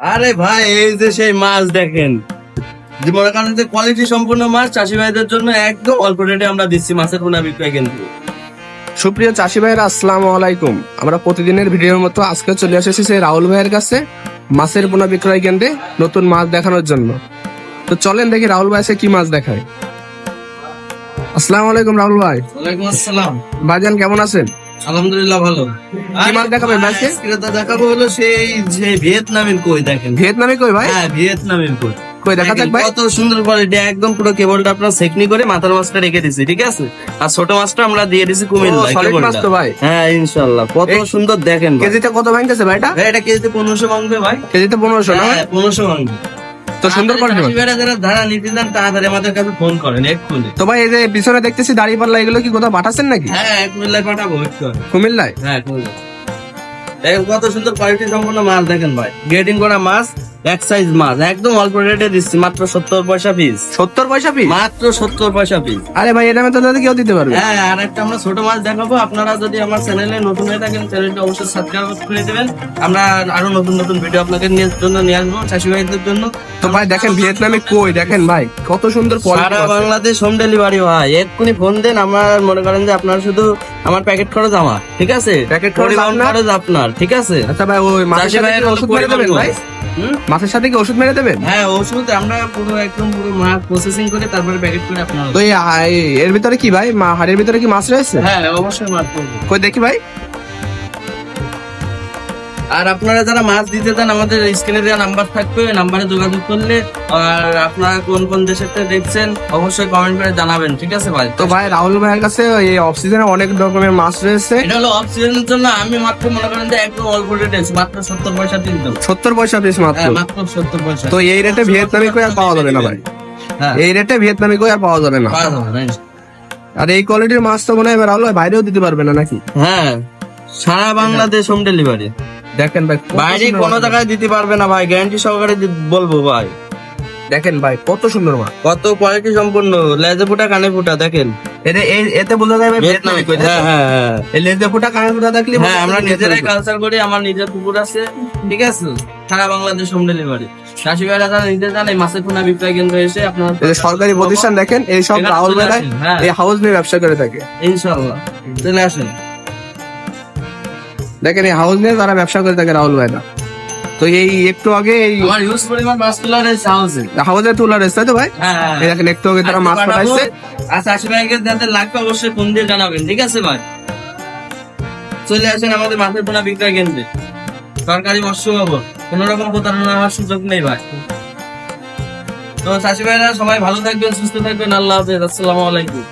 আরে ভাই এই যে সেই মাছ দেখেন। যে মনে করেন যে কোয়ালিটি সম্পূর্ণ মাছ চাষি ভাইদের জন্য একদম অল্প রেটে আমরা দিচ্ছি মাছের পোনা বিক্রয় কিন্তু সুপ্রিয় চাষি ভাইয়েরা আসসালামু আলাইকুম। আমরা প্রতিদিনের ভিডিওর মতো আজকে চলে এসেছি সেই রাহুল ভাইয়ের কাছে মাছের পোনা বিক্রয় কেন্দ্রে নতুন মাছ দেখানোর জন্য। তো চলেন দেখি রাহুল ভাই আজকে কি মাছ দেখায়। আসসালামু আলাইকুম রাহুল ভাই। ওয়ালাইকুম আসসালাম। ভাইজান কেমন আছেন? আলহামদুলিল্লাহ ভালো। কি মাছ দেখাবেন আজকে? আজকে দেখাবো হলো সেই যে ভিয়েতনামের কই দেখেন। ভিয়েতনামি কই ভাই? হ্যাঁ ভিয়েতনামের কই। কই দেখা যাক ভাই? কত সুন্দর কোয়ালিটি একদম পুরো কেবলটা আপনার সেকনি করে মাথার মাছটা রেখে দিছি ঠিক আছে? আর ছোট মাছটা আমরা দিয়ে দিছি কুমিল্লা মাছ তো ভাই। হ্যাঁ ইনশাআল্লাহ। কত সুন্দর দেখেন কেজিতে কত ভাঙতেছে ভাই এটা? এটা কেজিতে পনেরোশো মাংবে ভাই। কেজিতে পনেরোশো না? ভাই? হ্যাঁ পনেরোশো মাংবে তো সুন্দর করে মাছ। যারা ধারা নিতে চান তাড়াতাড়ি আমাদের কাছে ফোন করেন এক্ষুনি তো ভাই এই যে পিছনে দেখতেছি দাড়ি পাল্লা এগুলো কি কোথাও পাঠাচ্ছেন নাকি? হ্যাঁ কুমিল্লায় পাঠাবো কুমিল্লায়? হ্যাঁ কুমিল্লা কত সুন্দর কোয়ালিটি সম্পন্ন মাছ দেখেন ভাই। গ্রেডিং করা মাছ এক সাইজ মাছ একদম অল্প রেটে দিচ্ছি মাত্র সত্তর পয়সা পিস সত্তর পয়সা পিস মাত্র সত্তর পয়সা পিস আরে ভাই এটা তো দাদা কেউ দিতে পারবে। হ্যাঁ আর একটা আমরা ছোট মাছ দেখাবো। আপনারা যদি আমার চ্যানেলে নতুন হয়ে থাকেন চ্যানেলটা অবশ্যই সাবস্ক্রাইব করে দেবেন। আমরা আরও নতুন নতুন ভিডিও আপনাদের জন্য নিয়ে আসব চাষি ভাইদের জন্য। তো ভাই দেখেন ভিয়েতনামি কই? দেখেন ভাই কত সুন্দর সারা বাংলাদেশ হোম ডেলিভারি হয় এক্ষুনি ফোন দেন আমার মনে করেন যে আপনারা শুধু আমার প্যাকেট খরচ আমার ঠিক আছে? Packet খরচ আপনার? ঠিক আছে? আচ্ছা ভাই ওই কি হলো ওষুধ পরিবহন দেবেন ভাই? মাছের সাথে কি ওষুধ মেরে দেবেন? হ্যাঁ ওষুধ আমরা পুরো একদম পুরো মাছ প্রসেসিং করে তারপরে প্যাকেট করে আপনার তো এর ভিতরে কি ভাই? হাড়ের ভিতরে কি মাছ রয়েছে? হ্যাঁ অবশ্যই মাছ কই দেখি ভাই। আর আপনারা যারা মাছ দিতে চান আমাদের স্ক্রিনে দেওয়া নাম্বার থাকবে নাম্বারে যোগাযোগ করলে আর আপনারা কোন কোন দেশের থেকে দেখছেন অবশ্যই কমেন্ট করে জানাবেন ঠিক আছে ভাই? তো ভাই রাহুল ভাইয়ের কাছে এই অফ সিজনে অনেক রকমের মাছ রয়েছে। এটা হলো অফ সিজনের জন্য আমি মাত্র মনে করেন যে একদম অল্প রেটে মাত্র সত্তর পয়সা দিন সত্তর পয়সা পিস মাত্র? হ্যাঁ মাত্র সত্তর পয়সা। তো এই রেটে ভিয়েতনামি কই আর পাওয়া যাবে না ভাই? হ্যাঁ। এই রেটে ভিয়েতনামি কই আর পাওয়া যাবে না? পাওয়া যাবে না। আর এই কোয়ালিটির মাছ তো মনে হয় রাহুল ভাই বাইরেও দিতে পারবে না নাকি? হ্যাঁ সারা বাংলাদেশ হোম ডেলিভারি দেখেন ভাই বাইরে কোনো জায়গায় দিতে পারবে না ভাই গ্যারান্টি সহকারে বলব ভাই। দেখেন ভাই কত সুন্দর মাছ। কত কোয়ালিটি সম্পূর্ণ লেজে ফুটা কানে ফুটা দেখেন। এতে এই- এতে বোঝা যায় ভাই ভিয়েতনামি কই হ্যাঁ হ্যাঁ হ্যাঁ। এই লেজে ফুটা কানে ফুটা দেখলে হ্যাঁ আমরা নিজেরাই কালচার করি আমার নিজের পুকুর আছে ঠিক আছে? সারা বাংলাদেশ হোম ডেলিভারি চাষি ভাইরা যারা নিতে চান এই মাছের পোনা বিক্রয় কেন্দ্র এসে আপনার সরকারি প্রতিষ্ঠান দেখেন এই সব আসেন, হ্যাঁ। এই হাউস নিয়ে ব্যবসা করে থাকে। ইনশাল্লাহ চলে আসেন। দেখেন এই হাউস নিয়ে তারা ব্যবসা করে থাকে রাহুল ভাইরা। তো এই একটু আগে এই আমার হিউজ পরিমাণ মাছ তোলার রয়েছে হাউসে হাউসে তোলা রয়েছে তাই তো ভাই? হ্যাঁ এই দেখেন একটু আগে তারা মাছ পাঠাইছে। আর চাষি ভাইকে যাদের লাগবে অবশ্যই ফোন দিয়ে জানাবেন ঠিক আছে ভাই? চলে আসেন আমাদের মাছের পোনা বিক্রয় কেন্দ্রে। সরকারি মৎস্য ভবন কোন রকম প্রতারণা হওয়ার সুযোগ নেই ভাই। তো চাষি ভাইরা সবাই ভালো থাকবেন সুস্থ থাকবেন আল্লাহ হাফেজ আসসালামু আলাইকুম।